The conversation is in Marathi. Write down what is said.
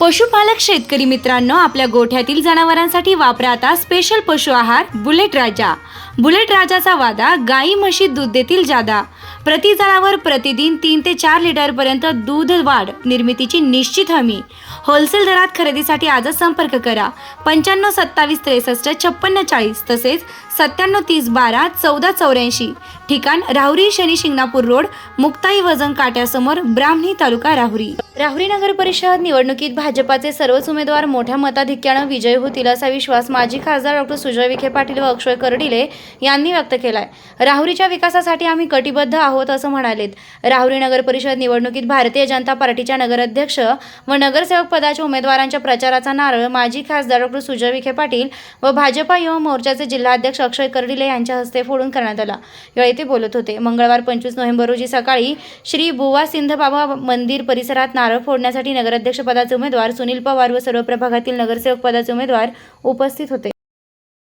पशुपालक शेतकरी मित्रांनो आपल्या गोठ्यातील जनावरांसाठी वापरा आता स्पेशल पशु आहार बुलेट राजा. बुलेट राजाचा वादा गाई म्हशी दूध देतील जादा. प्रति जनावर प्रतिदिन तीन ते चार लिटरपर्यंत दूध वाढ निर्मितीची निश्चित हमी. होलसेल दरात खरेदीसाठी आजच संपर्क करा. पंच्याण्णव सत्तावीस त्रेसष्ट छप्पन्न चाळीस तसेच सत्त्याण्णव तीस बारा चौदा चौऱ्याऐंशी. ठिकाण राहुरी शनी शिंगणापूर रोड मुक्ताई वजन काट्यासमोर ब्राह्मणी तालुका राहुरी. राहुरी नगर परिषद निवडणुकीत भाजपाचे सर्वच उमेदवार मोठ्या मताधिक्यानं विजयी होतील असा विश्वास माजी खासदार डॉक्टर सुजय विखे पाटील व अक्षय कर्डिले यांनी व्यक्त केलाय. राहुरीच्या विकासासाठी आम्ही कटिबद्ध आहोत असं म्हणालेत. राहुरी नगर परिषद निवडणुकीत भारतीय जनता पार्टीच्या नगराध्यक्ष व नगरसेवक पदाच्या उमेदवारांच्या प्रचाराचा नारळ माजी खासदार डॉक्टर सुजय विखे पाटील व भाजपा युवा मोर्चाचे जिल्हाध्यक्ष अक्षय कर्डिले यांच्या हस्ते फोडून करण्यात आला. यावेळी ते बोलत होते. मंगळवार पंचवीस नोव्हेंबर रोजी सकाळी श्री बुवा सिंधबाबा मंदिर परिसरात नारळ फोडण्यासाठी नगराध्यक्ष पदाचे उमेदवार सुनील पवार व सर्व प्रभागातील नगरसेवक पदाचे उमेदवार उपस्थित होते.